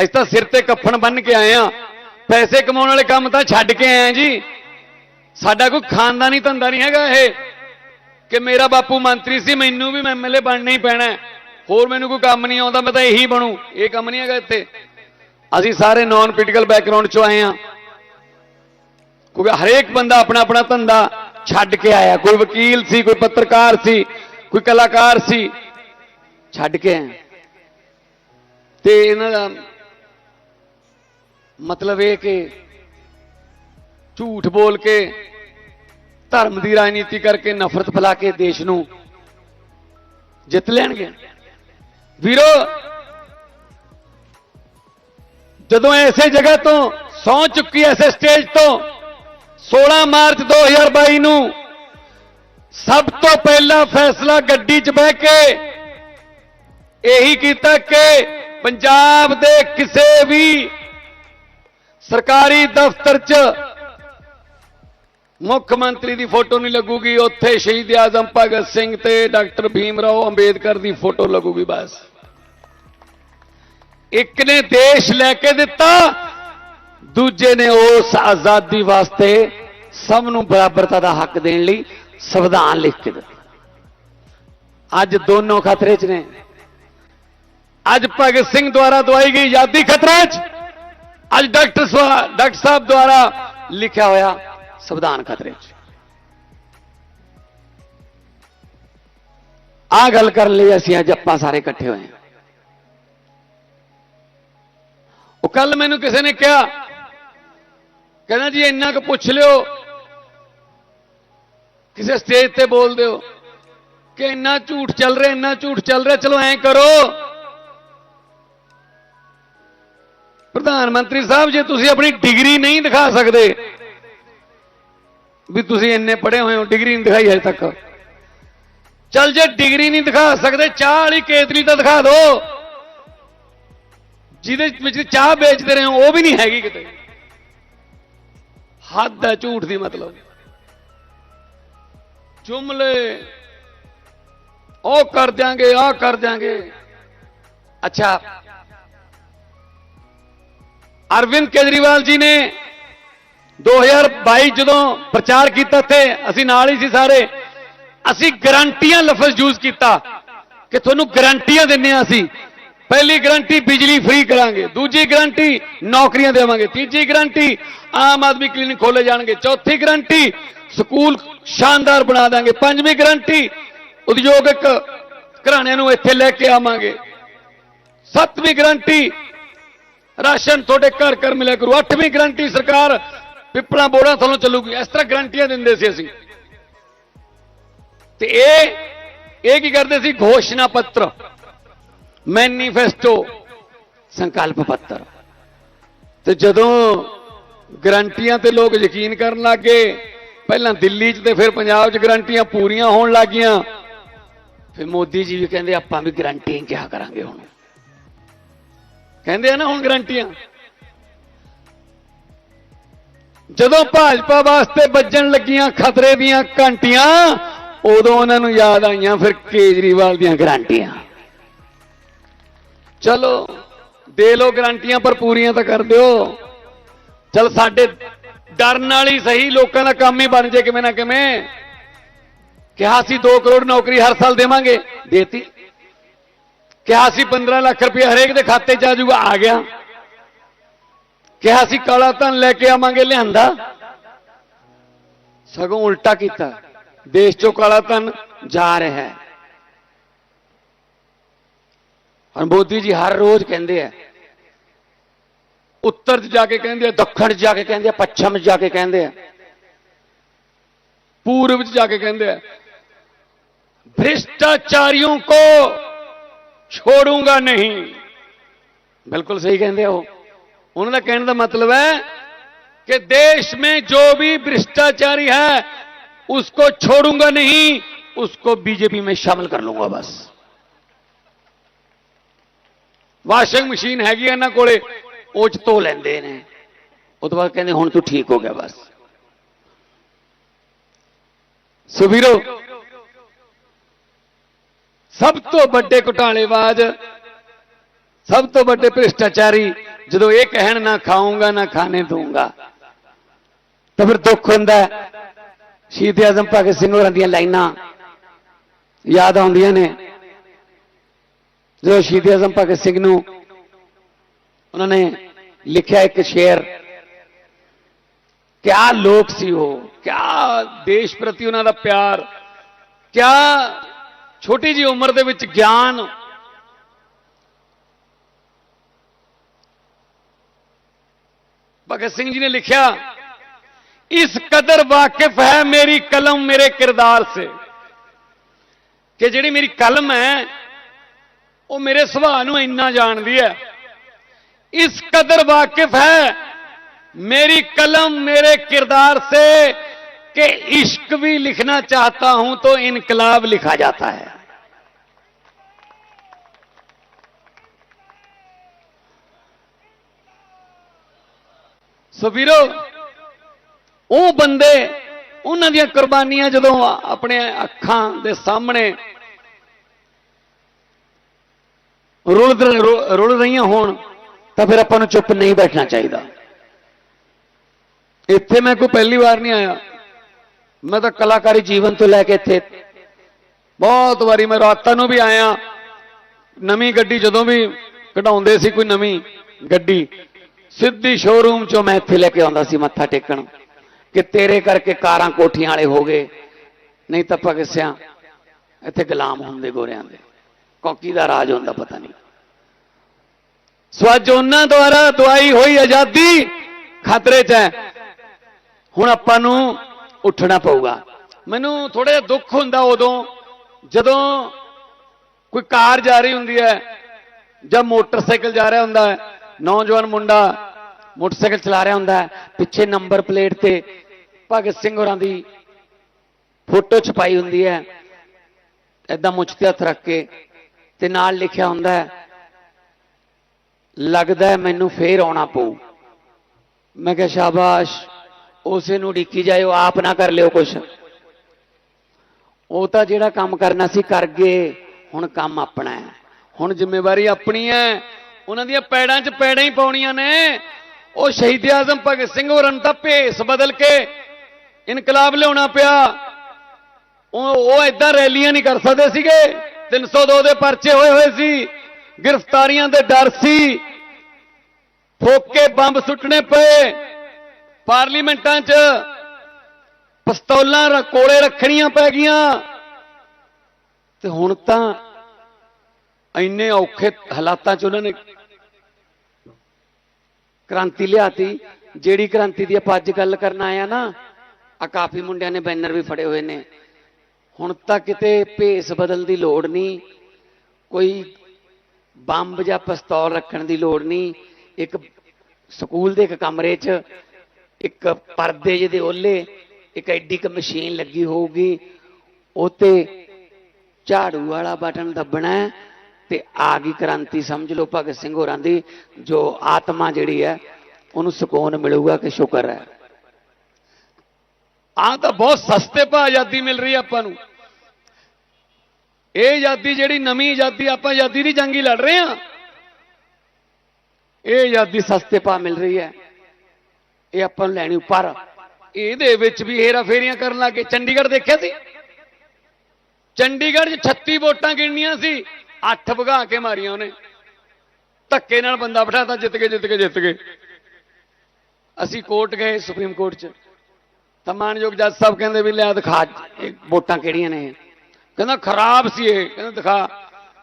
ਅਸੀਂ ਤਾਂ ਸਿਰ ਤੇ ਕੱਫਣ ਬੰਨ ਕੇ ਆਏ ਆ ਪੈਸੇ ਕਮਾਉਣ ਵਾਲੇ ਕੰਮ ਤਾਂ ਛੱਡ ਕੇ ਆਏ ਆ ਜੀ। ਸਾਡਾ ਕੋਈ ਖਾਨਦਾਨੀ ਧੰਦਾ ਨਹੀਂ ਹੈਗਾ ਇਹ। ਕਿ ਮੇਰਾ ਬਾਪੂ ਮੰਤਰੀ ਸੀ, ਮੈਨੂੰ ਵੀ ਐਮਐਲਏ ਬਣਨਾ ਹੀ ਪੈਣਾ ਹੋਰ ਮੈਨੂੰ ਕੋਈ ਕੰਮ ਨਹੀਂ ਆਉਂਦਾ, ਮੈਂ ਤਾਂ ਇਹੀ ਬਣੂ। ਇਹ ਕੰਮ ਨਹੀਂ ਹੈਗਾ ਇੱਥੇ। ਅਸੀਂ ਸਾਰੇ ਨਾਨ ਪੋਲੀਟੀਕਲ ਬੈਕਗ੍ਰਾਉਂਡ ਚੋਂ ਆਏ ਆ ਕਿਉਂਕਿ ਹਰੇਕ ਬੰਦਾ ਆਪਣਾ ਆਪਣਾ ਧੰਦਾ ਛੱਡ ਕੇ ਆਇਆ। ਕੋਈ ਵਕੀਲ ਸੀ, ਕੋਈ ਪੱਤਰਕਾਰ ਸੀ, ਕੋਈ ਕਲਾਕਾਰ ਸੀ, ਛੱਡ ਕੇ ਆਇਆ। ਤੇ ਇਹਨਾਂ ਦਾ ਮਤਲਬ ਇਹ ਕਿ ਝੂਠ ਬੋਲ ਕੇ, ਧਰਮ ਦੀ ਰਾਜਨੀਤੀ ਕਰਕੇ ਨਫ਼ਰਤ ਫੈਲਾ ਕੇ ਦੇਸ਼ ਨੂੰ ਜਿੱਤ ਲੈਣਗੇ। ਵੀਰੋ, ਜਦੋਂ ਐਸੇ ਜਗ੍ਹਾ ਤੋਂ ਸੌ ਚੁੱਕੀ ਐਸੇ ਸਟੇਜ ਤੋਂ 16 ਮਾਰਚ 2022 ਨੂੰ ਸਭ ਤੋਂ ਪਹਿਲਾ ਫੈਸਲਾ ਗੱਡੀ 'ਚ ਬਹਿ ਕੇ ਇਹੀ ਕੀਤਾ ਕਿ ਪੰਜਾਬ ਦੇ ਕਿਸੇ ਵੀ ਸਰਕਾਰੀ ਦਫ਼ਤਰ 'ਚ ਮੁੱਖ ਮੰਤਰੀ ਦੀ ਫੋਟੋ ਨਹੀਂ ਲੱਗੂਗੀ, ਉੱਥੇ ਸ਼ਹੀਦ ਆਜ਼ਮ ਭਗਤ ਸਿੰਘ ਤੇ ਡਾਕਟਰ ਭੀਮ ਰਾਓ ਅੰਬੇਦਕਰ ਦੀ ਫੋਟੋ ਲੱਗੂਗੀ ਬਸ। ਇੱਕ ਨੇ ਦੇਸ਼ ਲੈ ਕੇ ਦਿੱਤਾ, ਦੂਜੇ ਨੇ ਉਸ ਆਜ਼ਾਦੀ ਵਾਸਤੇ ਸਭ ਨੂੰ ਬਰਾਬਰਤਾ ਦਾ ਹੱਕ ਦੇਣ ਲਈ ਸੰਵਿਧਾਨ ਲਿਖ ਕੇ ਦਿੱਤਾ। ਅੱਜ ਦੋਨੋਂ ਖਤਰੇ 'ਚ ਨੇ। ਅੱਜ ਭਗਤ ਸਿੰਘ ਦੁਆਰਾ ਦਵਾਈ ਗਈ ਆਜ਼ਾਦੀ ਖਤਰੇ 'ਚ। ਅੱਜ ਡਾਕਟਰ ਸਵਾ- ਡਾਕਟਰ ਸਾਹਿਬ ਦੁਆਰਾ ਲਿਖਿਆ ਹੋਇਆ ਸੰਵਿਧਾਨ ਖਤਰੇ 'ਚ। ਆ ਗੱਲ ਕਰਨ ਲਈ ਅਸੀਂ ਅੱਜ ਆਪਾਂ ਸਾਰੇ ਇਕੱਠੇ ਹੋਏ ਹਾਂ। ਉਹ ਕੱਲ ਮੈਨੂੰ ਕਿਸੇ ਨੇ ਕਿਹਾ, ਕਹਿੰਦਾ ਜੀ ਇੰਨਾ ਕੁ ਪੁੱਛ ਲਿਓ, ਕਿਸੇ ਸਟੇਜ ਤੇ ਬੋਲ ਦਿਓ ਕਿ ਇੰਨਾ ਝੂਠ ਚੱਲ ਰਿਹਾ, ਇੰਨਾ ਝੂਠ ਚੱਲ ਰਿਹਾ, ਚਲੋ ਐਂ ਕਰੋ। ਪ੍ਰਧਾਨ ਮੰਤਰੀ ਸਾਹਿਬ, ਜੇ ਤੁਸੀਂ ਆਪਣੀ ਡਿਗਰੀ ਨਹੀਂ ਦਿਖਾ ਸਕਦੇ, ਵੀ ਤੁਸੀਂ ਇੰਨੇ ਪੜ੍ਹੇ ਹੋਏ ਹੋ, ਡਿਗਰੀ ਨਹੀਂ ਦਿਖਾਈ ਹਜੇ ਤੱਕ। ਚੱਲ ਜੇ ਡਿਗਰੀ ਨਹੀਂ ਦਿਖਾ ਸਕਦੇ, ਚਾਹ ਵਾਲੀ ਕੇਤਲੀ ਤਾਂ ਦਿਖਾ ਦਿਓ ਜਿਹਦੇ ਵਿੱਚ ਚਾਹ ਵੇਚਦੇ ਰਹੇ ਹੋ, ਉਹ ਵੀ ਨਹੀਂ ਹੈਗੀ ਕਿਤੇ। ਹੱਦ ਹੈ, ਝੂਠ ਦੀ ਮਤਲਬ। ਜੁਮਲੇ, ਉਹ ਕਰ ਦਿਆਂਗੇ ਆ ਕਰ ਦਿਆਂਗੇ। ਅੱਛਾ ਅਰਵਿੰਦ ਕੇਜਰੀਵਾਲ ਜੀ ਨੇ 2022 ਜਦੋਂ ਪ੍ਰਚਾਰ ਕੀਤਾ ਤੇ ਅਸੀਂ ਨਾਲ ਹੀ ਸੀ ਸਾਰੇ, ਅਸੀਂ ਗਰੰਟੀਆਂ ਲਫ਼ਜ਼ ਯੂਜ਼ ਕੀਤਾ ਕਿ ਤੁਹਾਨੂੰ ਗਰੰਟੀਆਂ ਦਿੰਨੇ ਆ ਅਸੀਂ। ਪਹਿਲੀ ਗਰੰਟੀ ਬਿਜਲੀ ਫ੍ਰੀ ਕਰਾਂਗੇ, ਦੂਜੀ ਗਰੰਟੀ ਨੌਕਰੀਆਂ ਦੇਵਾਂਗੇ, ਤੀਜੀ ਗਰੰਟੀ ਆਮ ਆਦਮੀ ਕਲੀਨਿਕ ਖੋਲੇ ਜਾਣਗੇ, ਚੌਥੀ ਗਰੰਟੀ ਸਕੂਲ ਸ਼ਾਨਦਾਰ ਬਣਾ ਦਾਂਗੇ, ਪੰਜਵੀਂ ਗਰੰਟੀ ਉਦਯੋਗਿਕ ਘਰਾਣਿਆਂ ਨੂੰ ਇੱਥੇ ਲੈ ਕੇ ਆਵਾਂਗੇ। ਸੱਤਵੀਂ ਗਰੰਟੀ ਰਾਸ਼ਨ ਤੁਹਾਡੇ ਘਰ ਘਰ ਮਿਲਿਆ ਕਰੂ। ਅੱਠਵੀਂ ਗਰੰਟੀ ਸਰਕਾਰ ਪਿੱਪਲਾਂ ਬੋੜਾਂ ਥੱਲੋਂ ਚੱਲੂਗੀ। ਇਸ ਤਰ੍ਹਾਂ ਗਰੰਟੀਆਂ ਦਿੰਦੇ ਸੀ ਅਸੀਂ। ਤੇ ਇਹ ਇਹ ਕੀ ਕਰਦੇ ਸੀ? ਘੋਸ਼ਣਾ ਪੱਤਰ, ਮੈਨੀਫੈਸਟੋ, ਸੰਕਲਪ ਪੱਤਰ। ਤੇ ਜਦੋਂ ਗਰੰਟੀਆਂ ਤੇ ਲੋਕ ਯਕੀਨ ਕਰਨ ਲੱਗੇ ਪਹਿਲਾਂ ਦਿੱਲੀ 'ਚ ਤੇ ਫਿਰ ਪੰਜਾਬ 'ਚ ਗਰੰਟੀਆਂ ਪੂਰੀਆਂ ਹੋਣ ਲੱਗੀਆਂ ਫਿਰ ਮੋਦੀ ਜੀ ਵੀ ਕਹਿੰਦੇ, ਆਪਾਂ ਵੀ ਗਰੰਟੀਆਂ ਕਿਹਾ ਕਰਾਂਗੇ ਹੁਣ? ਕਹਿੰਦੇ ਆ ਨਾ ਹੁਣ ਗਰੰਟੀਆਂ। ਜਦੋਂ ਭਾਜਪਾ ਵਾਸਤੇ ਵੱਜਣ ਲੱਗੀਆਂ ਖਤਰੇ ਦੀਆਂ ਘੰਟੀਆਂ, ਉਦੋਂ ਉਹਨਾਂ ਨੂੰ ਯਾਦ ਆਈਆਂ ਫਿਰ ਕੇਜਰੀਵਾਲ ਦੀਆਂ ਗਰੰਟੀਆਂ। ਚਲੋ, ਦੇ ਲੋ ਗਰੰਟੀਆਂ ਪਰ ਪੂਰੀਆਂ ਤਾਂ ਕਰ ਦਿਓ। ਚਲ ਸਾਡੇ ਡਰਨ ਨਾਲ ਹੀ ਸਹੀ ਲੋਕਾਂ ਦਾ ਕੰਮ ਹੀ ਬਣ ਜੇ ਕਿਵੇਂ ਨਾ ਕਿਵੇਂ। ਕਿਹਾ ਸੀ 2 ਕਰੋੜ ਨੌਕਰੀ ਹਰ ਸਾਲ ਦੇਵਾਂਗੇ। ਦੇਤੀ। ਕਿਹਾ ਸੀ 15 ਲੱਖ ਰੁਪਏ ਹਰੇਕ ਦੇ ਖਾਤੇ 'ਚ ਆ ਜਾਊਗਾ, ਆ ਗਿਆ। ਕਿਹਾ ਸੀ ਕਾਲਾ ਧਨ ਲੈ ਕੇ ਆਵਾਂਗੇ ਲਿਆਂਦਾ। ਸਗੋਂ ਉਲਟਾ ਕੀਤਾ, ਦੇਸ਼ 'ਚੋਂ ਕਾਲਾ ਧਨ ਜਾ ਰਿਹਾ ਹੈ। ਔਰ ਮੋਦੀ ਜੀ ਹਰ ਰੋਜ਼ ਕਹਿੰਦੇ ਆ, ਉੱਤਰ 'ਚ ਜਾ ਕੇ ਕਹਿੰਦੇ ਆ, ਦੱਖਣ 'ਚ ਜਾ ਕੇ ਕਹਿੰਦੇ ਆ, ਪੱਛਮ 'ਚ ਜਾ ਕੇ ਕਹਿੰਦੇ ਆ, ਪੂਰਬ 'ਚ ਜਾ ਕੇ ਕਹਿੰਦੇ ਆ, ਭ੍ਰਿਸ਼ਟਾਚਾਰੀਆਂ ਕੋ ਛੋੜੂੰਗਾ ਨਹੀਂ ਬਿਲਕੁਲ ਸਹੀ ਕਹਿੰਦੇ ਆ ਉਹ ਉਹਨਾਂ ਦਾ ਕਹਿਣ ਦਾ ਮਤਲਬ ਹੈ कि देश में जो भी भ्रष्टाचारी है उसको छोड़ूंगा नहीं उसको बीजेपी में शामिल कर लूंगा बस ਵਾਸ਼ਿੰਗ ਮਸ਼ੀਨ ਹੈਗੀ ਆ ਇਹਨਾਂ ਕੋਲੇ ਉਹ ਚ ਧੋ ਲੈਂਦੇ ਨੇ ਉਹ ਤੋਂ ਬਾਅਦ ਕਹਿੰਦੇ ਹੁਣ ਤੂੰ ਠੀਕ ਹੋ ਗਿਆ ਬਸ ਸੋ ਵੀਰੋ ਸਭ ਤੋਂ ਵੱਡੇ ਘੁਟਾਲੇਬਾਜ਼, ਸਭ ਤੋਂ ਵੱਡੇ ਭ੍ਰਿਸ਼ਟਾਚਾਰੀ ਜਦੋਂ ਇਹ ਕਹਿਣ ਨਾ ਖਾਊਂਗਾ, ਨਾ ਖਾਣੇ ਦੂੰਗਾ ਤਾਂ ਫਿਰ ਦੁੱਖ ਹੁੰਦਾ ਹੈ। ਸ਼ਹੀਦ ਆਜ਼ਮ ਭਗਤ ਸਿੰਘ ਹੋਰਾਂ ਦੀਆਂ ਲਾਈਨਾਂ ਯਾਦ ਆਉਂਦੀਆਂ ਨੇ ਜਦੋਂ ਸ਼ਹੀਦ ਆਜ਼ਮ ਭਗਤ ਸਿੰਘ ਨੂੰ ਉਹਨਾਂ ਨੇ ਲਿਖਿਆ ਇੱਕ ਸ਼ੇਰ ਕਿਆ ਲੋਕ ਸੀ ਉਹ ਕਿਆ ਦੇਸ਼ ਪ੍ਰਤੀ ਉਹਨਾਂ ਦਾ ਪਿਆਰ ਕਿਆ ਛੋਟੀ ਜੀ ਉਮਰ ਦੇ ਵਿੱਚ ਗਿਆਨ ਭਗਤ ਸਿੰਘ ਜੀ ਨੇ ਲਿਖਿਆ इस कदर वाकिफ है मेरी कलम मेरे किरदार से ਕਿ ਜਿਹੜੀ ਮੇਰੀ ਕਲਮ ਹੈ ਉਹ ਮੇਰੇ ਸੁਭਾਅ ਨੂੰ ਇੰਨਾ ਜਾਣਦੀ ਹੈ ਇਸ ਕਦਰ ਵਾਕਿਫ ਹੈ मेरी कलम मेरे किरदार से कि इश्क भी लिखना चाहता हूं तो इनकलाब लिखा जाता है ਸੋ ਵੀਰੋ, ਉਹ ਬੰਦੇ ਉਹਨਾਂ ਦੀਆਂ ਕੁਰਬਾਨੀਆਂ ਜਦੋਂ ਆਪਣੇ ਅੱਖਾਂ ਦੇ ਸਾਹਮਣੇ ਰੁਲ ਰੁਲ ਰਹੀਆਂ ਹੋਣ, ਤਾਂ ਫਿਰ ਆਪਾਂ ਨੂੰ ਚੁੱਪ ਨਹੀਂ ਬੈਠਣਾ ਚਾਹੀਦਾ। ਇੱਥੇ ਮੈਂ ਕੋਈ ਪਹਿਲੀ ਵਾਰ ਨਹੀਂ ਆਇਆ। ਮੈਂ ਤਾਂ ਕਲਾਕਾਰੀ ਜੀਵਨ ਤੋਂ ਲੈ ਕੇ ਇੱਥੇ ਬਹੁਤ ਵਾਰੀ ਮੈਂ ਰਾਤਾਂ ਨੂੰ ਵੀ ਆਇਆ। ਨਵੀਂ ਗੱਡੀ ਜਦੋਂ ਵੀ ਕਢਾਉਂਦੇ ਸੀ ਕੋਈ ਨਵੀਂ ਗੱਡੀ ਸਿੱਧੀ ਸ਼ੋਰੂਮ ਚੋਂ ਮੈਂ ਇੱਥੇ ਲੈ ਕੇ ਆਉਂਦਾ ਸੀ ਮੱਥਾ ਟੇਕਣ ਕਿ ਤੇਰੇ ਕਰਕੇ ਕਾਰਾਂ ਕੋਠੀਆਂ ਵਾਲੇ ਹੋ ਗਏ। ਨਹੀਂ ਤਾਂ ਭਗਤ ਸਿਆਂ ਇੱਥੇ ਗੁਲਾਮ ਹੁੰਦੇ ਗੋਰਿਆਂ ਦੇ। ਕੌਕੀ ਦਾ ਰਾਜ ਹੁੰਦਾ ਪਤਾ ਨਹੀਂ। ਸੋ ਅੱਜ ਉਹਨਾਂ ਦੁਆਰਾ ਦਵਾਈ ਹੋਈ ਆਜ਼ਾਦੀ ਖਤਰੇ 'ਚ ਹੈ। ਹੁਣ ਆਪਾਂ ਨੂੰ ਉੱਠਣਾ ਪਊਗਾ। ਮੈਨੂੰ ਥੋੜਾ ਜਿਹਾ ਦੁੱਖ ਹੁੰਦਾ ਉਦੋਂ, ਜਦੋਂ ਕੋਈ ਕਾਰ ਜਾ ਰਹੀ ਹੁੰਦੀ ਹੈ ਜਾਂ ਮੋਟਰਸਾਈਕਲ ਜਾ ਰਿਹਾ ਹੁੰਦਾ ਹੈ। ਨੌਜਵਾਨ ਮੁੰਡਾ ਮੋਟਰਸਾਈਕਲ ਚਲਾ ਰਿਹਾ ਹੁੰਦਾ ਪਿੱਛੇ ਨੰਬਰ ਪਲੇਟ ਤੇ ਭਗਤ ਸਿੰਘ ਹੋਰਾਂ ਦੀ ਫੋਟੋ ਛਪਾਈ ਹੁੰਦੀ ਹੈ। ਐਦਾਂ ਮੁੱਛ ਤੇ ਹੱਥ ਰੱਖ ਕੇ ਤੇ ਨਾਲ ਲਿਖਿਆ ਹੁੰਦਾ ਹੈ, ਲੱਗਦਾ ਮੈਨੂੰ ਫੇਰ ਆਉਣਾ ਪਊ। ਮੈਂ ਕਿਹਾ, ਸ਼ਾਬਾਸ਼, ਉਸੇ ਨੂੰ ਡਿੱਕੀ ਜਾਇਓ, ਆਪ ਨਾ ਕਰ ਲਿਓ ਕੁਛ। ਉਹ ਤਾਂ ਜਿਹੜਾ ਕੰਮ ਕਰਨਾ ਸੀ, ਕਰ ਗਏ। ਹੁਣ ਕੰਮ ਆਪਣਾ ਹੈ। ਹੁਣ ਜ਼ਿੰਮੇਵਾਰੀ ਆਪਣੀ ਹੈ। ਉਹਨਾਂ ਦੀਆਂ ਪੈੜਾਂ 'ਚ ਪੈੜਾਂ ਹੀ ਪਾਉਣੀਆਂ ਨੇ। ਉਹ ਸ਼ਹੀਦ ਆਜ਼ਮ ਭਗਤ ਸਿੰਘ ਹੋਰਾਂ ਨੂੰ ਤਾਂ ਭੇਸ ਬਦਲ ਕੇ ਇਨਕਲਾਬ ਲਿਆਉਣਾ ਪਿਆ। ਉਹ ਉਹ ਇਦਾਂ ਰੈਲੀਆਂ ਨਹੀਂ ਕਰ ਸਕਦੇ ਸੀਗੇ। 302 ਦੇ ਪਰਚੇ ਹੋਏ ਹੋਏ ਸੀ। ਗ੍ਰਿਫਤਾਰੀਆਂ ਦੇ ਡਰ ਸੀ। ਫੋਕੇ ਬੰਬ ਸੁੱਟਣੇ ਪਏ। ਪਾਰਲੀਮੈਂਟਾਂ 'ਚ ਪਿਸਤੌਲਾਂ ਰ- ਕੋਲੇ ਰੱਖਣੀਆਂ ਪੈ ਗਈਆਂ। ਤੇ ਹੁਣ ਤਾਂ ਇੰਨੇ ਔਖੇ ਹਾਲਾਤਾਂ 'ਚ ਉਹਨਾਂ ਨੇ ਕ੍ਰਾਂਤੀ ਲਿਆਤੀ। ਜਿਹੜੀ ਕ੍ਰਾਂਤੀ ਦੀ ਆਪਾਂ ਅੱਜ ਗੱਲ ਕਰਨ ਆਇਆ ਨਾ, ਆ ਕਾਫੀ ਮੁੰਡਿਆਂ ਨੇ ਬੈਨਰ ਵੀ ਫੜੇ ਹੋਏ ਨੇ। ਹੁਣ ਤਾਂ ਕਿਤੇ ਭੇਸ ਬਦਲਣ ਦੀ ਲੋੜ ਨਹੀਂ, ਕੋਈ ਬੰਬ ਜਾਂ ਪਿਸਤੌਲ ਰੱਖਣ ਦੀ ਲੋੜ ਨਹੀਂ। ਇੱਕ ਸਕੂਲ ਦੇ ਇੱਕ ਕਮਰੇ 'ਚ, ਇੱਕ ਪਰਦੇ ਜਿਹੇ ਦੇ ਓਲੇ ਇੱਕ ਐਡੀ ਕ ਮਸ਼ੀਨ ਲੱਗੀ ਹੋਊਗੀ ਉਤੇ ਝਾੜੂ ਵਾਲਾ ਬਟਨ ਦੱਬਣਾ ਹੈ। ਤੇ ਆ ਗਈ ਕ੍ਰਾਂਤੀ, ਸਮਝ ਲਓ ਭਗਤ ਸਿੰਘ ਹੋਰਾਂ ਦੀ, ਜੋ ਆਤਮਾ ਜਿਹੜੀ ਹੈ, ਉਹਨੂੰ ਸਕੂਨ ਮਿਲੂਗਾ ਕਿ ਸ਼ੁਕਰ ਹੈ। ਆ ਤਾਂ ਬਹੁਤ ਸਸਤੇ ਭਾਅ ਆਜ਼ਾਦੀ ਮਿਲ ਰਹੀ ਹੈ ਆਪਾਂ ਨੂੰ। ਇਹ ਆਜ਼ਾਦੀ ਜਿਹੜੀ ਨਵੀਂ ਆਜ਼ਾਦੀ, ਆਪਾਂ ਆਜ਼ਾਦੀ ਦੀ ਜੰਗੀ ਲੜ ਰਹੇ ਹਾਂ। ਇਹ ਆਜ਼ਾਦੀ ਸਸਤੇ ਭਾਅ ਮਿਲ ਰਹੀ ਹੈ। ਇਹ ਆਪਾਂ ਨੂੰ ਲੈਣੀ ਪਰ ਇਹਦੇ ਵਿੱਚ ਵੀ ਹੇਰਾ ਫੇਰੀਆਂ ਕਰਨ ਲੱਗੇ ਚੰਡੀਗੜ੍ਹ ਦੇਖਿਆ ਸੀ? ਚੰਡੀਗੜ੍ਹ 'ਚ 36 ਵੋਟਾਂ ਗਿਣਨੀਆਂ ਸੀ। ਅੱਠ ਭਗਾ ਕੇ ਮਾਰੀਆਂ ਉਹਨੇ। ਧੱਕੇ ਨਾਲ ਬੰਦਾ ਬਿਠਾਤਾ, ਜਿੱਤ ਕੇ ਜਿੱਤ ਕੇ ਜਿੱਤ ਕੇ ਅਸੀਂ ਕੋਰਟ ਗਏ ਸੁਪਰੀਮ ਕੋਰਟ 'ਚ। ਤਾਂ ਮਾਨਯੋਗ ਜੱਜ ਸਾਹਿਬ ਕਹਿੰਦੇ ਵੀ ਲਿਆ ਦਿਖਾ ਵੋਟਾਂ ਕਿਹੜੀਆਂ ਨੇ? ਕਹਿੰਦਾ ਖਰਾਬ ਸੀ ਇਹ। ਕਹਿੰਦਾ ਦਿਖਾ।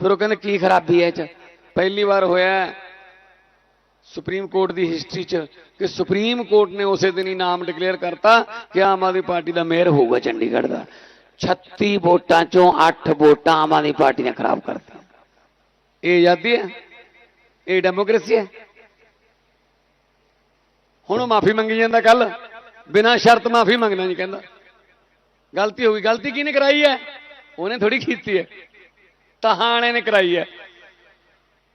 ਫਿਰ ਉਹ ਕਹਿੰਦੇ ਕੀ ਖਰਾਬੀ ਹੈ ਇਹ 'ਚ? ਪਹਿਲੀ ਵਾਰ ਹੋਇਆ ਸੁਪਰੀਮ ਕੋਰਟ ਦੀ ਹਿਸਟਰੀ 'ਚ ਕਿ ਸੁਪਰੀਮ ਕੋਰਟ ਨੇ ਉਸੇ ਦਿਨ ਹੀ ਨਾਮ ਡਿਕਲੇਅਰ ਕਰਤਾ ਕਿ ਆਮ ਆਦਮੀ ਪਾਰਟੀ ਦਾ ਮੇਅਰ ਹੋਊਗਾ ਚੰਡੀਗੜ੍ਹ ਦਾ। 36 ਵੋਟਾਂ ਚੋਂ 8 ਵੋਟਾਂ ਆਮ ਆਦਮੀ ਪਾਰਟੀ ਨੇ ਖਰਾਬ ਕਰਤਾ। ਇਹ ਆਜ਼ਾਦੀ ਹੈ? ਇਹ ਡੈਮੋਕ੍ਰੇਸੀ ਹੈ? ਹੁਣ ਉਹ ਮਾਫੀ ਮੰਗੀ ਜਾਂਦਾ ਕੱਲ ਬਿਨਾਂ ਸ਼ਰਤ ਮਾਫੀ ਮੰਗਣਾ ਨਹੀਂ ਕਹਿੰਦਾ। ਗਲਤੀ ਹੋ ਗਈ। ਗਲਤੀ ਕਿਹਨੇ ਕਰਾਈ ਹੈ? ਉਹਨੇ ਥੋੜੀ ਕੀਤੀ ਹੈ। ਤਹਾਣੇ ਨੇ ਕਰਾਈ ਹੈ।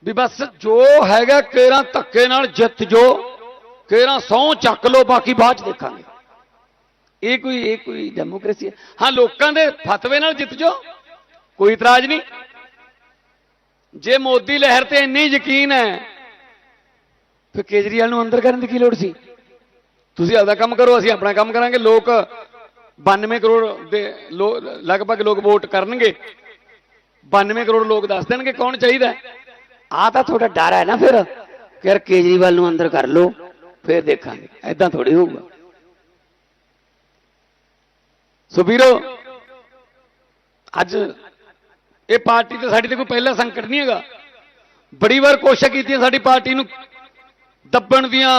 ਵੀ ਬਸ ਜੋ ਹੈਗਾ, ਕੇਰਾਂ ਧੱਕੇ ਨਾਲ ਜਿੱਤ ਜੋ, ਕੇਰਾਂ ਸੌ ਚੱਕ ਲੋ, ਬਾਕੀ ਬਾਅਦ ਚ ਦੇਖਾਂਗੇ। ਇਹ ਕੋਈ ਇਹ ਕੋਈ ਡੈਮੋਕ੍ਰੇਸੀ ਹੈ? ਹਾਂ, ਲੋਕਾਂ ਦੇ ਫਤਵੇ ਨਾਲ ਜਿੱਤ ਜੋ, ਕੋਈ ਇਤਰਾਜ਼ ਨਹੀਂ। ਜੇ ਮੋਦੀ ਲਹਿਰ ਤੇ ਇੰਨੀ ਯਕੀਨ ਹੈ, ਫਿਰ ਕੇਜਰੀਵਾਲ ਨੂੰ ਅੰਦਰ ਕਰਨ ਦੀ ਕੀ ਲੋੜ ਸੀ? ਤੁਸੀਂ ਆਪਦਾ ਕੰਮ ਕਰੋ, ਅਸੀਂ ਆਪਣਾ ਕੰਮ ਕਰਾਂਗੇ। ਲੋਕ 92 ਕਰੋੜ ਦੇ ਲੋ- ਲਗਭਗ ਲੋਕ ਵੋਟ ਕਰਨਗੇ। 92 ਕਰੋੜ ਲੋਕ ਦੱਸ ਦੇਣਗੇ ਕੌਣ ਚਾਹੀਦਾ ਹੈ। ਆ ਤਾਂ ਤੁਹਾਡਾ ਡਰ ਹੈ ਨਾ ਫਿਰ, ਕਿ ਯਾਰ ਕੇਜਰੀਵਾਲ ਨੂੰ ਅੰਦਰ ਕਰ ਲਓ, ਫਿਰ ਦੇਖਾਂਗੇ। ਐਦਾਂ ਥੋੜੀ ਹੋਊਗਾ। ਸੋ ਵੀਰੋ, ਅੱਜ ਇਹ ਪਾਰਟੀ ਤੇ ਸਾਡੀ ਤੇ ਕੋਈ ਪਹਿਲਾ ਸੰਕਟ ਨਹੀਂ ਹੈਗਾ। ਬੜੀ ਵਾਰ ਕੋਸ਼ਿਸ਼ ਕੀਤੀਆਂ ਸਾਡੀ ਪਾਰਟੀ ਨੂੰ ਦੱਬਣ ਦੀਆਂ